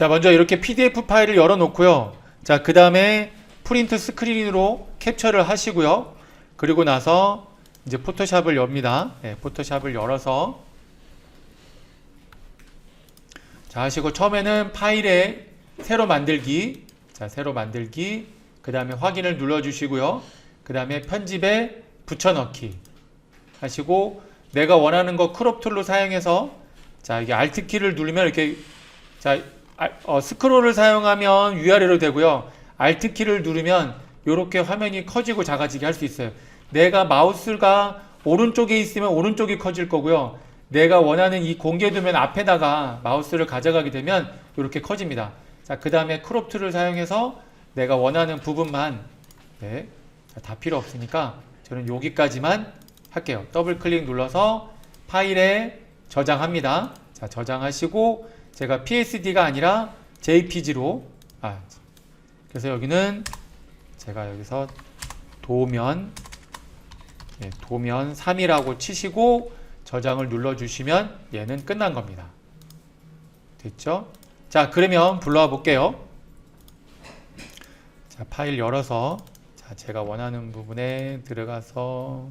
자, 먼저 이렇게 PDF 파일을 열어 놓고요. 자, 그 다음에 프린트 스크린으로 캡처를 하시고요. 그리고 나서 이제 포토샵을 엽니다. 네, 포토샵을 열어서 자, 하시고 처음에는 파일에 새로 만들기. 자, 새로 만들기. 그 다음에 확인을 눌러 주시고요. 그 다음에 편집에 붙여넣기 하시고 내가 원하는 거 크롭 툴로 사용해서 자, 이게 Alt 키를 누르면 이렇게 자, 알- 어, 스크롤을 사용하면 위아래로 되고요. Alt 키를 누르면 이렇게 화면이 커지고 작아지게 할 수 있어요. 내가 마우스가 오른쪽에 있으면 오른쪽이 커질 거고요. 내가 원하는 이 공개도면 앞에다가 마우스를 가져가게 되면 이렇게 커집니다. 자, 그 다음에 크롭 툴을 사용해서 내가 원하는 부분만 네, 자, 다 필요 없으니까 저는 여기까지만 할게요. 더블 클릭 눌러서 파일에 저장합니다. 자, 저장하시고 제가 PSD가 아니라 JPG로 아, 그래서 여기는 제가 여기서 도면 예, 도면 3이라고 치시고 저장을 눌러 주시면 얘는 끝난 겁니다. 됐죠? 자, 그러면 불러와 볼게요. 자, 파일 열어서 자, 제가 원하는 부분에 들어가서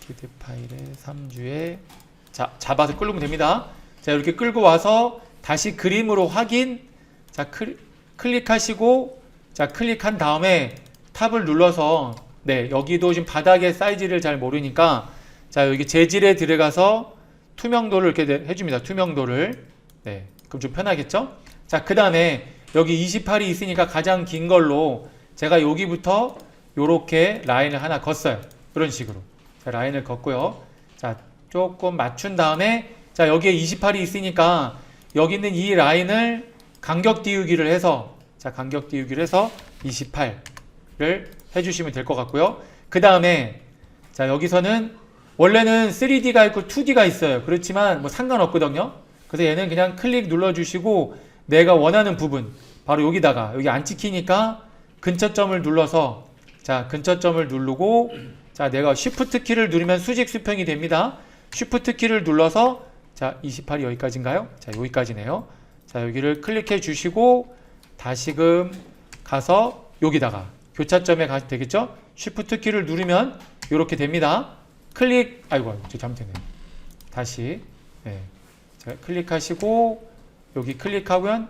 PDF 파일에 3주에 자, 잡아서 끌면 됩니다. 자, 이렇게 끌고 와서 다시 그림으로 확인. 자, 클, 클릭하시고 자, 클릭한 다음에 탑을 눌러서 네, 여기도 지금 바닥의 사이즈를 잘 모르니까 자, 여기 재질에 들어가서 투명도를 이렇게 내- 해줍니다. 투명도를. 네, 그럼 좀 편하겠죠? 자, 그 다음에 여기 28이 있으니까 가장 긴 걸로 제가 여기부터 요렇게 라인을 하나 걷어요. 이런 식으로. 자, 라인을 걷고요. 자, 조금 맞춘 다음에 자, 여기에 28이 있으니까 여기 있는 이 라인을 간격 띄우기를 해서 자, 간격 띄우기를 해서 28을 해주시면 될 것 같고요. 그 다음에 자, 여기서는 원래는 3D가 있고 2D가 있어요. 그렇지만 뭐 상관없거든요. 그래서 얘는 그냥 클릭 눌러주시고 내가 원하는 부분 바로 여기다가 여기 안 찍히니까 근처점을 눌러서 자 근처점을 누르고 자 내가 Shift 키를 누르면 수직 수평이 됩니다. Shift 키를 눌러서 자 28이 여기까지인가요? 자 여기까지네요. 자 여기를 클릭해 주시고 다시금 가서 여기다가 교차점에 가면 되겠죠? Shift 키를 누르면 이렇게 됩니다. 클릭 아이고 저 잘못했네. 다시 네. 자, 클릭하시고 여기 클릭하면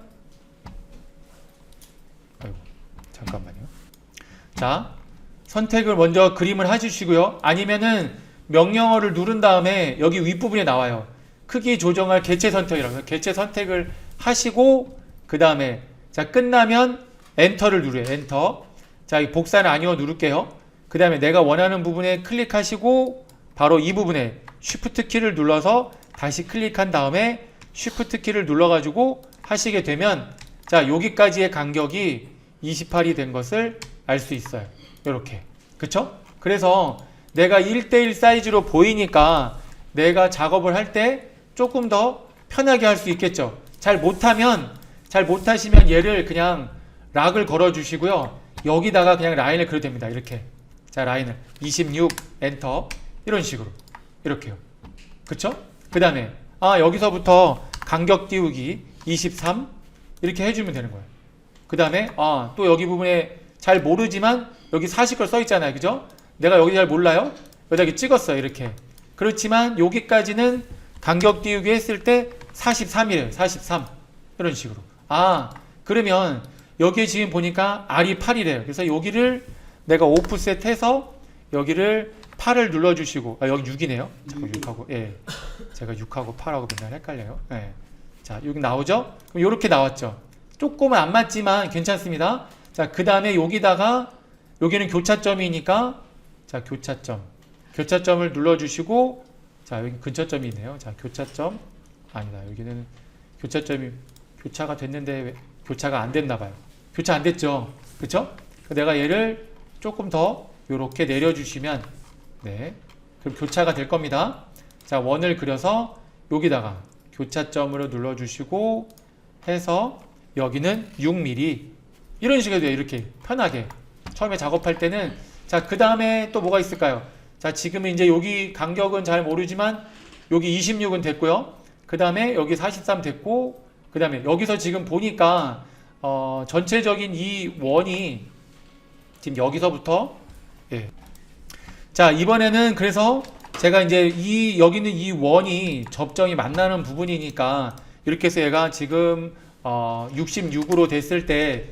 아이고 잠깐만요. 자 선택을 먼저 그림을 해주시고요. 아니면은 명령어를 누른 다음에 여기 윗부분에 나와요. 크기 조정할 개체 선택이라고 해요. 개체 선택을 하시고 그 다음에 자 끝나면 엔터를 누르요. 엔터. 자, 이 복사는 아니요 누를게요. 그 다음에 내가 원하는 부분에 클릭하시고 바로 이 부분에 Shift 키를 눌러서 다시 클릭한 다음에 Shift 키를 눌러 가지고 하시게 되면 자 여기까지의 간격이 28이 된 것을 알 수 있어요. 이렇게 그쵸? 그래서 내가 1대1 사이즈로 보이니까 내가 작업을 할 때 조금 더 편하게 할 수 있겠죠. 잘 못하면 잘 못하시면 얘를 그냥 락을 걸어 주시고요. 여기다가 그냥 라인을 그려도 됩니다. 이렇게 자 라인을 26 엔터 이런 식으로 이렇게요. 그쵸? 그 다음에 아 여기서부터 간격 띄우기 23 이렇게 해주면 되는 거예요. 그 다음에 아 또 여기 부분에 잘 모르지만 여기 40걸 써 있잖아요. 그죠? 내가 여기 잘 몰라요? 여기다 이렇게 찍었어요. 이렇게. 그렇지만 여기까지는 간격 띄우기 했을 때 43이래요. 43 이런 식으로. 아 그러면 여기에 지금 보니까 R이 8이래요. 그래서 여기를 내가 오프셋 해서 여기를 8을 눌러주시고 아 여기 6이네요. 자꾸 6하고 예 제가 6하고 8하고 맨날 헷갈려요. 예. 자 여기 나오죠? 그럼 이렇게 나왔죠. 조금은 안 맞지만 괜찮습니다. 자 그 다음에 여기다가 여기는 교차점이니까 자 교차점 교차점을 눌러주시고 자 여기 근처점이 있네요. 자 교차점 아니다 여기는 교차점이 교차가 됐는데 왜 교차가 안 됐나 봐요. 교차 안 됐죠. 그쵸? 내가 얘를 조금 더 이렇게 내려주시면 네. 그럼 교차가 될 겁니다. 자, 원을 그려서 여기다가 교차점으로 눌러주시고 해서 여기는 6mm 이런 식으로 돼요. 이렇게 편하게 처음에 작업할 때는 자, 그 다음에 또 뭐가 있을까요? 자, 지금은 이제 여기 간격은 잘 모르지만 여기 26은 됐고요. 그 다음에 여기 43 됐고 그 다음에 여기서 지금 보니까 어, 전체적인 이 원이 지금 여기서부터 예. 자 이번에는 그래서 제가 이제 이 여기 있는 이 원이 접점이 만나는 부분이니까 이렇게 해서 얘가 지금 어, 66으로 됐을 때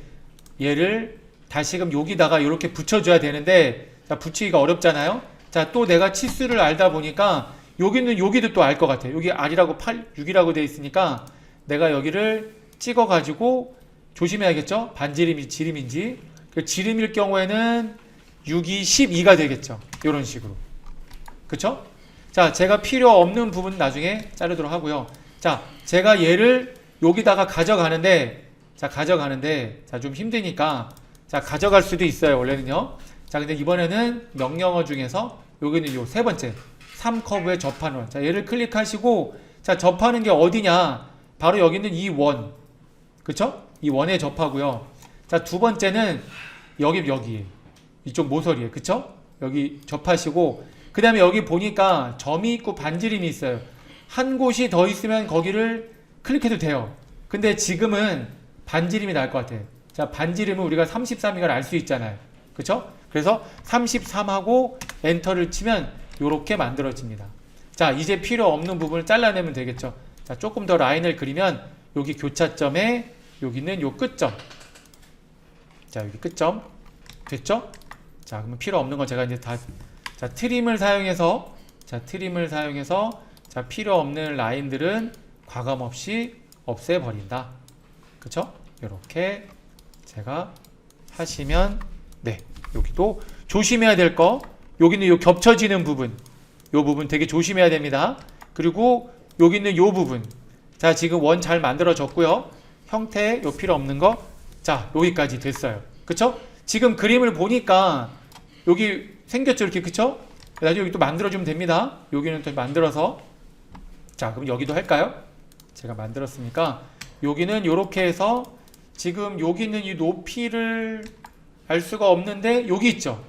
얘를 다시금 여기다가 이렇게 붙여줘야 되는데 자, 붙이기가 어렵잖아요. 자 또 내가 치수를 알다 보니까 여기는 여기도 또 알 것 같아. 여기 R이라고 8, 6이라고 돼 있으니까 내가 여기를 찍어가지고 조심해야겠죠. 반지름인지 지름인지. 그 지름일 경우에는 6이 12가 되겠죠. 이런 식으로. 그쵸? 자, 제가 필요 없는 부분 나중에 자르도록 하고요. 자, 제가 얘를 여기다가 가져가는데, 자, 가져가는데, 자, 좀 힘드니까, 자, 가져갈 수도 있어요, 원래는요. 자, 근데 이번에는 명령어 중에서, 여기는 요 세 번째, 3커브에 접하는 원. 자, 얘를 클릭하시고, 자, 접하는 게 어디냐? 바로 여기 있는 이 원. 그쵸? 이 원에 접하고요. 자, 두 번째는 여기, 여기. 이쪽 모서리에. 그쵸? 여기 접하시고, 그 다음에 여기 보니까 점이 있고 반지름이 있어요. 한 곳이 더 있으면 거기를 클릭해도 돼요. 근데 지금은 반지름이 나을 것 같아요. 자, 반지름은 우리가 33이걸 알 수 있잖아요. 그쵸? 그래서 33하고 엔터를 치면 이렇게 만들어집니다. 자, 이제 필요 없는 부분을 잘라내면 되겠죠. 자, 조금 더 라인을 그리면 여기 교차점에 여기는 요 끝점. 자, 여기 끝점. 됐죠? 자, 그러면 필요 없는 건 제가 이제 다 자, 트림을 사용해서 자, 트림을 사용해서 자, 필요 없는 라인들은 과감 없이 없애 버린다. 그쵸? 이렇게 제가 하시면 네, 여기도 조심해야 될 거. 여기는 요 겹쳐지는 부분. 요 부분 되게 조심해야 됩니다. 그리고 여기 있는 요 부분. 자, 지금 원 잘 만들어졌고요. 형태 요 필요 없는 거. 자, 여기까지 됐어요. 그쵸? 지금 그림을 보니까 여기 생겼죠 이렇게 그쵸? 나중에 여기 또 만들어주면 됩니다 여기는 또 만들어서 자 그럼 여기도 할까요? 제가 만들었으니까 여기는 이렇게 해서 지금 여기 있는 이 높이를 알 수가 없는데 여기 있죠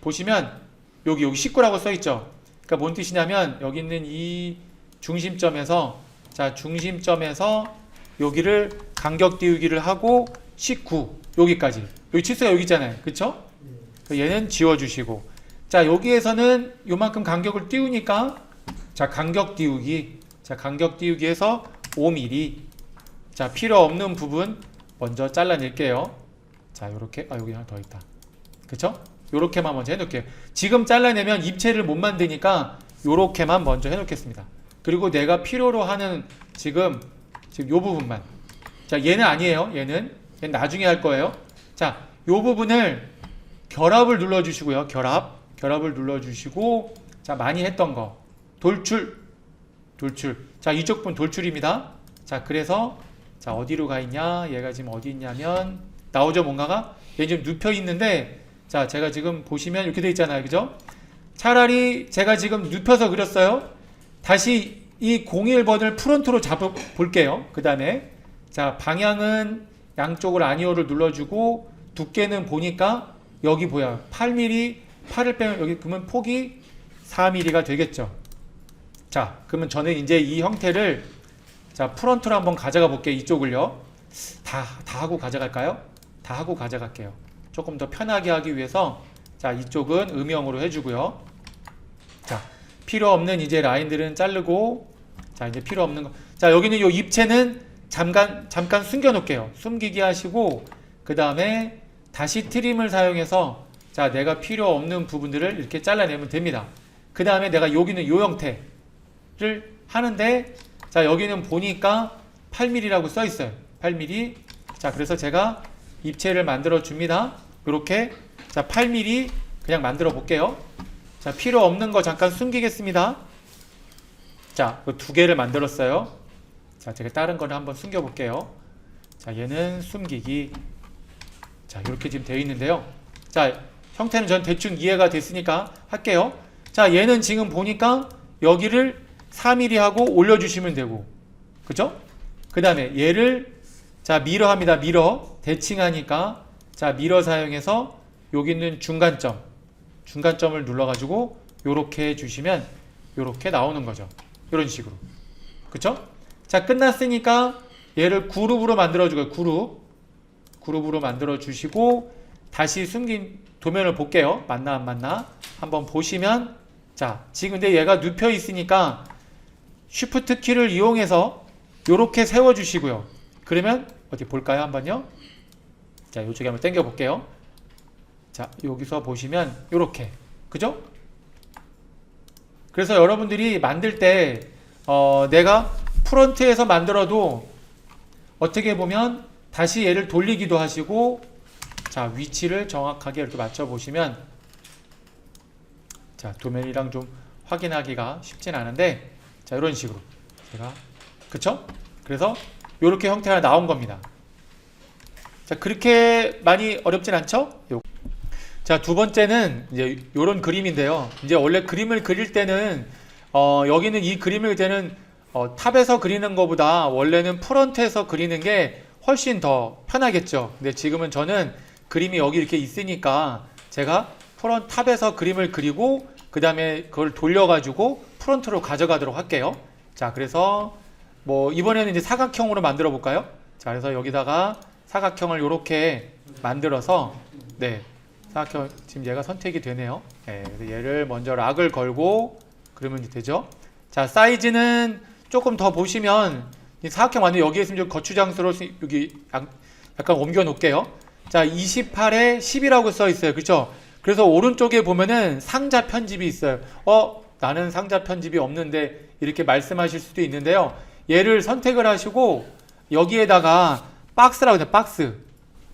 보시면 여기 여기 19라고 써 있죠? 그러니까 뭔 뜻이냐면 여기 있는 이 중심점에서 자 중심점에서 여기를 간격 띄우기를 하고 19 여기까지. 여기 치수가 여기 있잖아요. 그쵸? 얘는 지워주시고. 자 여기에서는 요만큼 간격을 띄우니까 자 간격 띄우기. 자 간격 띄우기에서 5mm 자 필요 없는 부분 먼저 잘라낼게요. 자 요렇게. 아 여기 하나 더 있다. 그쵸? 요렇게만 먼저 해놓을게요. 지금 잘라내면 입체를 못 만드니까 요렇게만 먼저 해놓겠습니다. 그리고 내가 필요로 하는 지금 지금 요 부분만. 자 얘는 아니에요. 얘는. 얘는 나중에 할 거예요. 자 요 부분을 결합을 눌러주시고요. 결합. 결합을 눌러주시고 자 많이 했던 거. 돌출. 돌출. 자 이쪽 분 돌출입니다. 자 그래서 자 어디로 가 있냐? 얘가 지금 어디 있냐면 나오죠 뭔가가? 얘 지금 눕혀 있는데 자 제가 지금 보시면 이렇게 돼 있잖아요 그죠? 차라리 제가 지금 눕혀서 그렸어요. 다시 이 01번을 프론트로 잡아 볼게요. 그 다음에 자 방향은 양쪽을 아니오를 눌러주고 두께는 보니까 여기 보여 8mm 8을 빼면 여기 그러면 폭이 4mm가 되겠죠 자 그러면 저는 이제 이 형태를 자 프론트로 한번 가져가 볼게요 이쪽을요 다, 다 하고 가져갈까요? 다 하고 가져갈게요 조금 더 편하게 하기 위해서 자 이쪽은 음영으로 해주고요 자 필요 없는 이제 라인들은 자르고 자 이제 필요 없는 거 자 여기는 요 입체는 잠깐 잠깐 숨겨 놓을게요 숨기기 하시고 그 다음에 다시 트림을 사용해서 자 내가 필요 없는 부분들을 이렇게 잘라내면 됩니다. 그 다음에 내가 여기는 요 형태를 하는데 자 여기는 보니까 8mm라고 써 있어요. 8mm 자 그래서 제가 입체를 만들어 줍니다. 이렇게 자 8mm 그냥 만들어 볼게요. 자 필요 없는 거 잠깐 숨기겠습니다. 자두 그 개를 만들었어요. 자 제가 다른 거를 한번 숨겨 볼게요. 자 얘는 숨기기 자, 이렇게 지금 되어 있는데요. 자, 형태는 전 대충 이해가 됐으니까 할게요. 자, 얘는 지금 보니까 여기를 3mm 하고 올려주시면 되고, 그죠? 그 다음에 얘를 자, 미러 합니다. 미러. 대칭하니까 자, 미러 사용해서 여기 있는 중간점, 중간점을 눌러가지고 요렇게 해주시면 요렇게 나오는 거죠. 이런 식으로. 그쵸? 자, 끝났으니까 얘를 그룹으로 만들어 주고요. 그룹. 그룹으로 만들어 주시고 다시 숨긴 도면을 볼게요. 맞나 안 맞나? 한번 보시면 자, 지금 근데 얘가 눕혀 있으니까 쉬프트 키를 이용해서 요렇게 세워 주시고요. 그러면 어디 볼까요? 한번요. 자, 이쪽에 한번 당겨 볼게요. 자, 여기서 보시면 요렇게. 그죠? 그래서 여러분들이 만들 때 어, 내가 프론트에서 만들어도 어떻게 보면 다시 얘를 돌리기도 하시고 자 위치를 정확하게 이렇게 맞춰 보시면 자 도면이랑 좀 확인하기가 쉽진 않은데 자 이런 식으로 제가 그쵸? 그래서 이렇게 형태가 나온 겁니다. 자 그렇게 많이 어렵진 않죠? 요. 자, 두 번째는 이제 요런 그림인데요. 이제 원래 그림을 그릴 때는 어, 여기는 이 그림을 때는 어, 탑에서 그리는 것보다 원래는 프런트에서 그리는 게 훨씬 더 편하겠죠. 근데 지금은 저는 그림이 여기 이렇게 있으니까 제가 프런트 탑에서 그림을 그리고 그 다음에 그걸 돌려가지고 프런트로 가져가도록 할게요. 자, 그래서 뭐 이번에는 이제 사각형으로 만들어 볼까요? 자, 그래서 여기다가 사각형을 이렇게 만들어서 네. 사각형 지금 얘가 선택이 되네요. 네, 얘를 먼저 락을 걸고 그러면 되죠. 자 사이즈는 조금 더 보시면 이 사각형 완전 여기에 있으면 좀 거추장스러워 여기 약- 약간 옮겨 놓을게요. 자 28에 10이라고 써 있어요. 그렇죠? 그래서 오른쪽에 보면은 상자 편집이 있어요. 어 나는 상자 편집이 없는데 이렇게 말씀하실 수도 있는데요. 얘를 선택을 하시고 여기에다가 박스라고 해요. 박스.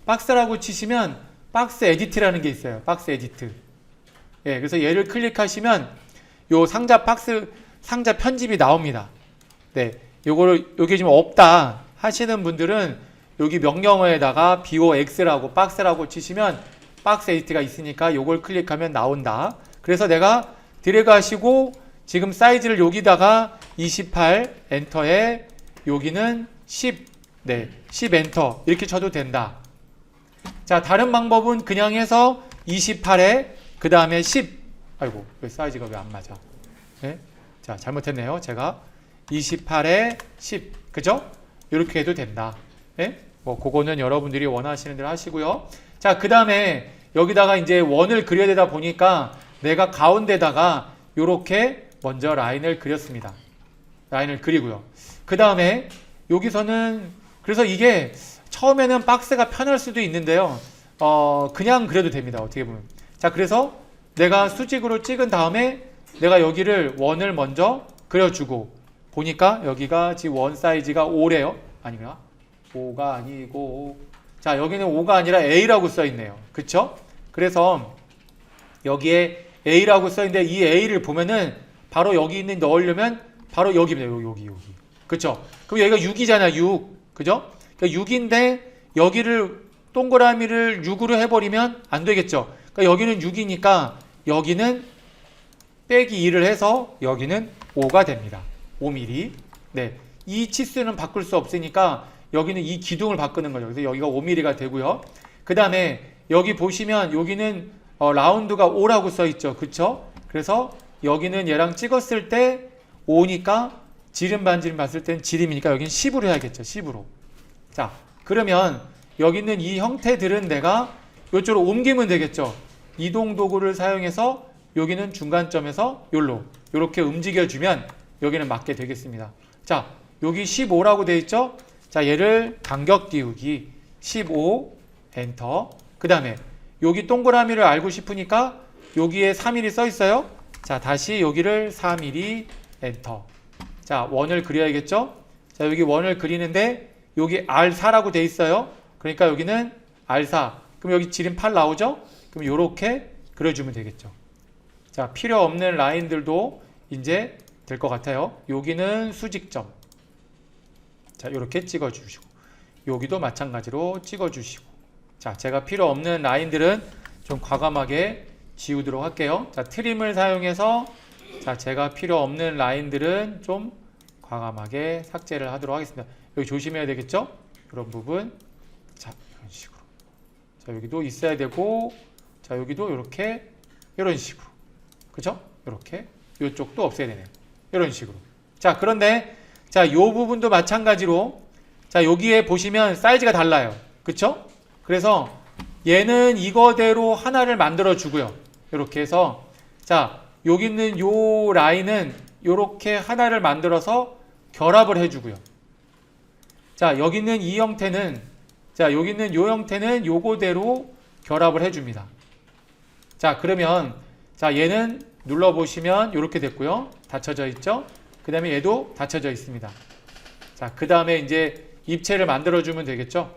박스라고 치시면 박스 에디트라는 게 있어요. 박스 에디트. 예, 그래서 얘를 클릭하시면 요 상자 박스 상자 편집이 나옵니다. 네. 요거를 요게 지금 없다 하시는 분들은 여기 명령어에다가 box라고 박스라고 치시면 박스 에디트가 있으니까 요걸 클릭하면 나온다. 그래서 내가 드래그 하시고 지금 사이즈를 여기다가 28 엔터에 여기는 10 네, 10 엔터 이렇게 쳐도 된다. 자, 다른 방법은 그냥 해서 28에 그 다음에 10. 아이고, 왜 사이즈가 왜 안 맞아? 네? 자, 잘못했네요. 제가 28에 10. 그죠? 이렇게 해도 된다. 네? 뭐, 그거는 여러분들이 원하시는 대로 하시고요. 자, 그 다음에 여기다가 이제 원을 그려야 되다 보니까 내가 가운데다가 이렇게 먼저 라인을 그렸습니다. 라인을 그리고요. 그 다음에 여기서는 그래서 이게 처음에는 박스가 편할 수도 있는데요. 어, 그냥 그려도 됩니다. 어떻게 보면. 자, 그래서 내가 수직으로 찍은 다음에 내가 여기를 원을 먼저 그려주고 보니까 여기가 지금 원 사이즈가 5래요. 아니면 5가 아니고 자, 여기는 5가 아니라 A라고 써 있네요. 그쵸? 그래서 여기에 A라고 써 있는데 이 A를 보면은 바로 여기 있는 넣으려면 바로 여기입니다. 여기 여기 여기. 그쵸? 그럼 여기가 6이잖아. 6. 그죠? 그러니까 6인데 여기를 동그라미를 6으로 해버리면 안 되겠죠. 그러니까 여기는 6이니까 여기는 빼기 2를 해서 여기는 5가 됩니다. 5mm. 네. 이 치수는 바꿀 수 없으니까 여기는 이 기둥을 바꾸는 거죠. 그래서 여기가 5mm가 되고요. 그 다음에 여기 보시면 여기는 어, 라운드가 5라고 써 있죠. 그쵸? 그래서 여기는 얘랑 찍었을 때 5니까 지름 반지름 봤을 땐 지름이니까 여기는 10으로 해야겠죠. 10으로. 자, 그러면 여기 있는 이 형태들은 내가 이쪽으로 옮기면 되겠죠. 이동 도구를 사용해서 여기는 중간점에서 요로 이렇게 움직여주면 여기는 맞게 되겠습니다. 자, 여기 15라고 돼 있죠? 자, 얘를 간격 띄우기 15 엔터. 그 다음에 여기 동그라미를 알고 싶으니까 여기에 3mm 써 있어요. 자, 다시 여기를 3mm 엔터. 자, 원을 그려야겠죠? 자, 여기 원을 그리는데 여기 R4라고 돼 있어요. 그러니까 여기는 R4. 그럼 여기 지름 8 나오죠? 그럼 이렇게 그려주면 되겠죠. 자, 필요 없는 라인들도 이제 될 것 같아요. 여기는 수직점. 자, 이렇게 찍어주시고. 여기도 마찬가지로 찍어주시고. 자, 제가 필요 없는 라인들은 좀 과감하게 지우도록 할게요. 자, 트림을 사용해서 자, 제가 필요 없는 라인들은 좀 과감하게 삭제를 하도록 하겠습니다. 여기 조심해야 되겠죠? 이런 부분. 자, 이런 식으로. 자, 여기도 있어야 되고, 자, 여기도 이렇게, 이런 식으로. 그죠? 이렇게. 이쪽도 없애야 되네요. 이런 식으로. 자, 그런데, 자, 요 부분도 마찬가지로, 자, 여기에 보시면 사이즈가 달라요. 그쵸? 그래서 얘는 이거대로 하나를 만들어 주고요. 이렇게 해서 자, 여기 있는 요 라인은 이렇게 하나를 만들어서 결합을 해 주고요. 자, 여기 있는 이 형태는 자, 여기 있는 요 형태는 요거대로 결합을 해 줍니다. 자, 그러면 자, 얘는 눌러 보시면 이렇게 됐고요. 닫혀져 있죠? 그 다음에 얘도 닫혀져 있습니다. 자, 그 다음에 이제 입체를 만들어 주면 되겠죠?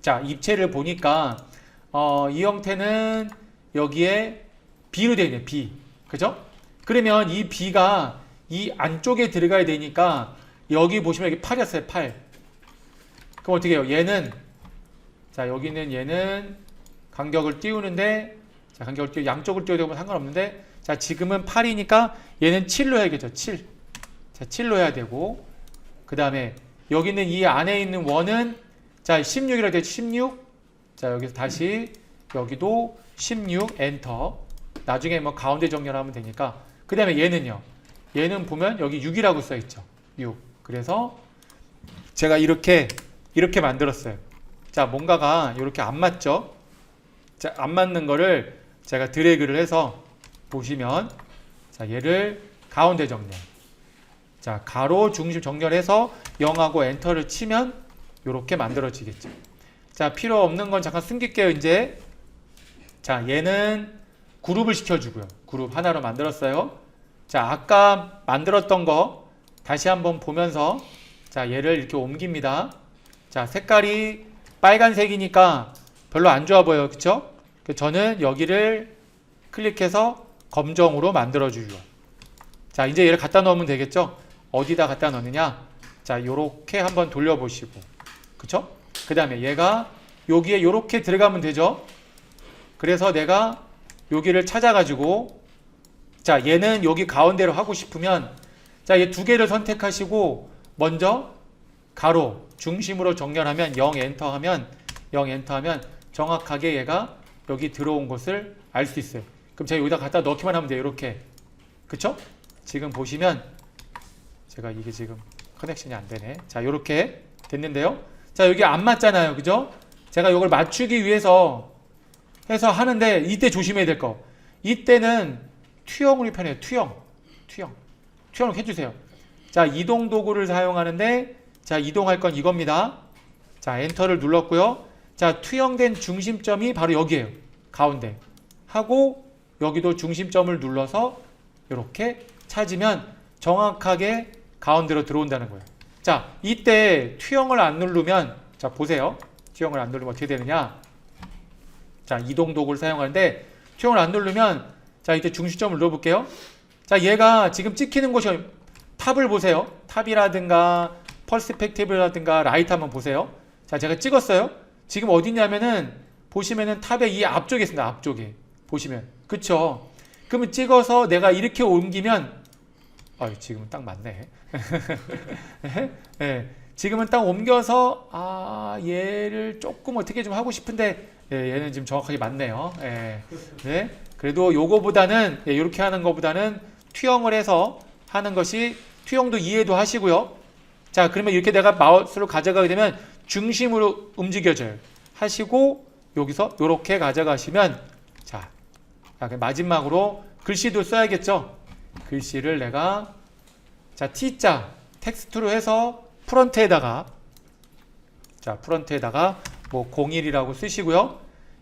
자, 입체를 보니까 어, 이 형태는 여기에 B로 되어 있네, B. 그죠? 그러면 이 B가 이 안쪽에 들어가야 되니까 여기 보시면 여기 8이었어요, 8. 그럼 어떻게 해요? 얘는 자, 여기는 얘는 간격을 띄우는데 자, 간격을 띄우 양쪽을 띄워도 상관없는데 자, 지금은 8이니까 얘는 7로 해야겠죠. 7. 자, 7로 해야 되고 그 다음에 여기 있는 이 안에 있는 원은 자, 16이라고 되죠. 16. 자, 여기서 다시 여기도 16 엔터. 나중에 뭐 가운데 정렬하면 되니까. 그 다음에 얘는요. 얘는 보면 여기 6이라고 써 있죠. 6. 그래서 제가 이렇게 이렇게 만들었어요. 자, 뭔가가 이렇게 안 맞죠? 자, 안 맞는 거를 제가 드래그를 해서 보시면 자, 얘를 가운데 정렬. 자, 가로 중심 정렬해서 0하고 엔터를 치면 이렇게 만들어지겠죠. 자, 필요 없는 건 잠깐 숨길게요, 이제. 자, 얘는 그룹을 시켜주고요. 그룹 하나로 만들었어요. 자, 아까 만들었던 거 다시 한번 보면서 자, 얘를 이렇게 옮깁니다. 자, 색깔이 빨간색이니까 별로 안 좋아 보여요. 그쵸? 그 저는 여기를 클릭해서 검정으로 만들어주죠. 자, 이제 얘를 갖다 넣으면 되겠죠? 어디다 갖다 넣느냐? 자, 요렇게 한번 돌려보시고. 그쵸? 그 다음에 얘가 여기에 요렇게 들어가면 되죠? 그래서 내가 여기를 찾아가지고 자, 얘는 여기 가운데로 하고 싶으면 자, 얘 두 개를 선택하시고 먼저 가로 중심으로 정렬하면 0 엔터 하면 0 엔터 하면 정확하게 얘가 여기 들어온 것을 알 수 있어요. 그럼 제가 여기다 갖다 넣기만 하면 돼요. 이렇게. 그쵸? 지금 보시면 제가 이게 지금 커넥션이 안 되네. 자, 이렇게 됐는데요. 자, 여기 안 맞잖아요. 그죠? 제가 이걸 맞추기 위해서 해서 하는데 이때 조심해야 될 거. 이때는 투영으로 편해요. 투영. 투영. 투영을 해주세요. 자, 이동 도구를 사용하는데 자, 이동할 건 이겁니다. 자, 엔터를 눌렀고요. 자, 투영된 중심점이 바로 여기에요. 가운데. 하고 여기도 중심점을 눌러서 이렇게 찾으면 정확하게 가운데로 들어온다는 거예요. 자, 이때 투영을 안 누르면 자, 보세요. 투영을 안 누르면 어떻게 되느냐? 자, 이동 도구를 사용하는데 투영을 안 누르면 자, 이때 중심점을 눌러 볼게요. 자, 얘가 지금 찍히는 곳이 탑을 보세요. 탑이라든가 퍼스펙티브라든가 라이트 한번 보세요. 자, 제가 찍었어요. 지금 어디 있냐면은 보시면은 탑의 이 앞쪽에 있습니다. 앞쪽에. 보시면. 그쵸? 그러면 찍어서 내가 이렇게 옮기면 아유, 지금은 딱 맞네. 네, 지금은 딱 옮겨서 아, 얘를 조금 어떻게 좀 하고 싶은데 예, 얘는 지금 정확하게 맞네요. 예, 네. 그래도 요거보다는 예, 이렇게 하는 것보다는 투영을 해서 하는 것이 투영도 이해도 하시고요. 자, 그러면 이렇게 내가 마우스로 가져가게 되면 중심으로 움직여져요. 하시고 여기서 이렇게 가져가시면 자, 마지막으로 글씨도 써야겠죠. 글씨를 내가 자 T자 텍스트로 해서 프런트에다가 자 프런트에다가 뭐 01이라고 쓰시고요.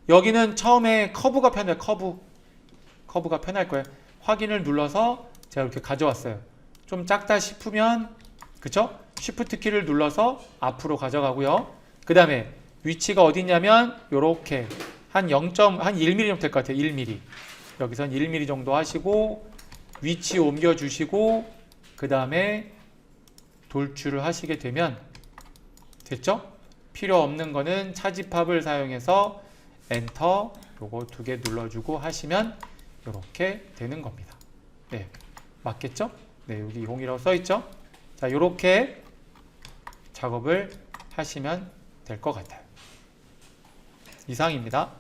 여기는 처음에 커브가 편해요. 커브 커브가 편할 거예요. 확인을 눌러서 제가 이렇게 가져왔어요. 좀 작다 싶으면 그쵸? 쉬프트 키를 눌러서 앞으로 가져가고요. 그 다음에 위치가 어디냐면 요렇게 한 0. 한 1mm 정도 될 것 같아요. 1mm. 여기선 1mm 정도 하시고 위치 옮겨 주시고 그 다음에 돌출을 하시게 되면 됐죠? 필요 없는 거는 차집합을 사용해서 엔터 요거 두 개 눌러주고 하시면 이렇게 되는 겁니다. 네, 맞겠죠? 네, 여기 0이라고 써 있죠? 자, 이렇게 작업을 하시면 될 것 같아요. 이상입니다.